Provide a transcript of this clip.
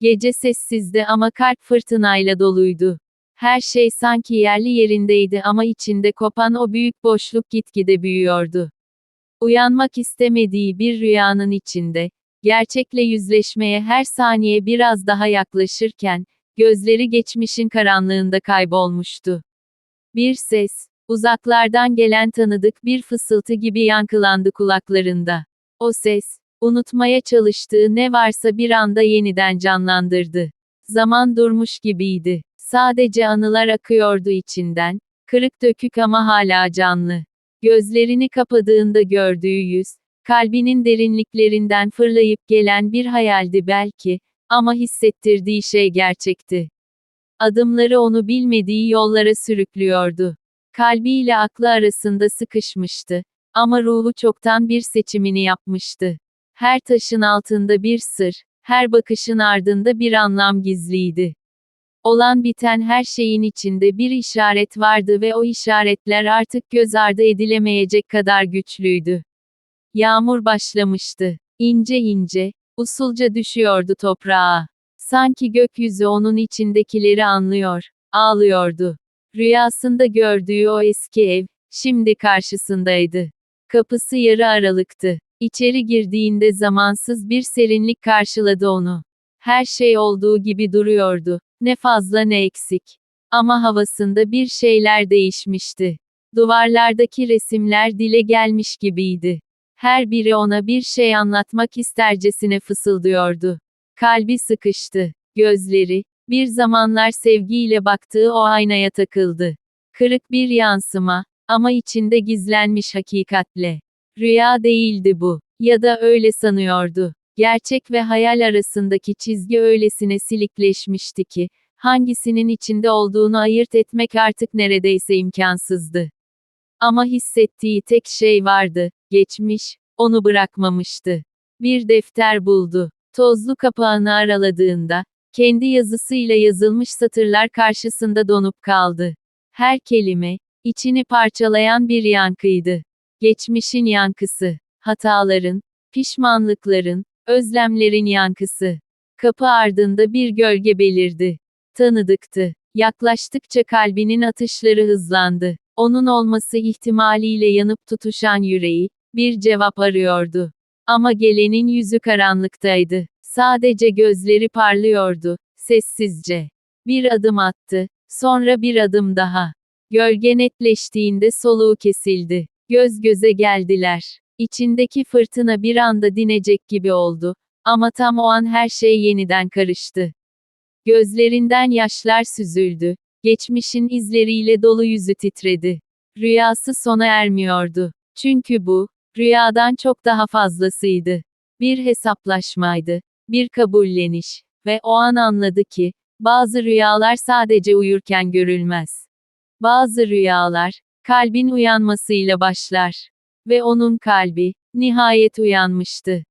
Gece sessizdi ama kalp fırtınayla doluydu. Her şey sanki yerli yerindeydi ama içinde kopan o büyük boşluk gitgide büyüyordu. Uyanmak istemediği bir rüyanın içinde, gerçekle yüzleşmeye her saniye biraz daha yaklaşırken, gözleri geçmişin karanlığında kaybolmuştu. Bir ses, uzaklardan gelen tanıdık bir fısıltı gibi yankılandı kulaklarında. O ses, unutmaya çalıştığı ne varsa bir anda yeniden canlandırdı. Zaman durmuş gibiydi. Sadece anılar akıyordu içinden, kırık dökük ama hala canlı. Gözlerini kapadığında gördüğü yüz, kalbinin derinliklerinden fırlayıp gelen bir hayaldi belki, ama hissettirdiği şey gerçekti. Adımları onu bilmediği yollara sürüklüyordu. Kalbiyle aklı arasında sıkışmıştı. Ama ruhu çoktan bir seçimini yapmıştı. Her taşın altında bir sır, her bakışın ardında bir anlam gizliydi. Olan biten her şeyin içinde bir işaret vardı ve o işaretler artık göz ardı edilemeyecek kadar güçlüydü. Yağmur başlamıştı. İnce ince, usulca düşüyordu toprağa. Sanki gökyüzü onun içindekileri anlıyor, ağlıyordu. Rüyasında gördüğü o eski ev, şimdi karşısındaydı. Kapısı yarı aralıktı. İçeri girdiğinde zamansız bir serinlik karşıladı onu. Her şey olduğu gibi duruyordu. Ne fazla ne eksik. Ama havasında bir şeyler değişmişti. Duvarlardaki resimler dile gelmiş gibiydi. Her biri ona bir şey anlatmak istercesine fısıldıyordu. Kalbi sıkıştı. Gözleri, bir zamanlar sevgiyle baktığı o aynaya takıldı. Kırık bir yansıma, ama içinde gizlenmiş hakikatle. Rüya değildi bu, ya da öyle sanıyordu. Gerçek ve hayal arasındaki çizgi öylesine silikleşmişti ki, hangisinin içinde olduğunu ayırt etmek artık neredeyse imkansızdı. Ama hissettiği tek şey vardı, geçmiş, onu bırakmamıştı. Bir defter buldu. Tozlu kapağını araladığında, kendi yazısıyla yazılmış satırlar karşısında donup kaldı. Her kelime, içini parçalayan bir yankıydı. Geçmişin yankısı, hataların, pişmanlıkların, özlemlerin yankısı. Kapı ardında bir gölge belirdi. Tanıdıktı. Yaklaştıkça kalbinin atışları hızlandı. Onun olması ihtimaliyle yanıp tutuşan yüreği, bir cevap arıyordu. Ama gelenin yüzü karanlıktaydı. Sadece gözleri parlıyordu, sessizce. Bir adım attı, sonra bir adım daha. Gölge netleştiğinde soluğu kesildi. Göz göze geldiler. İçindeki fırtına bir anda dinecek gibi oldu. Ama tam o an her şey yeniden karıştı. Gözlerinden yaşlar süzüldü. Geçmişin izleriyle dolu yüzü titredi. Rüyası sona ermiyordu. Çünkü bu, rüyadan çok daha fazlasıydı. Bir hesaplaşmaydı, bir kabulleniş ve o an anladı ki, bazı rüyalar sadece uyurken görülmez. Bazı rüyalar, kalbin uyanmasıyla başlar. Ve onun kalbi, nihayet uyanmıştı.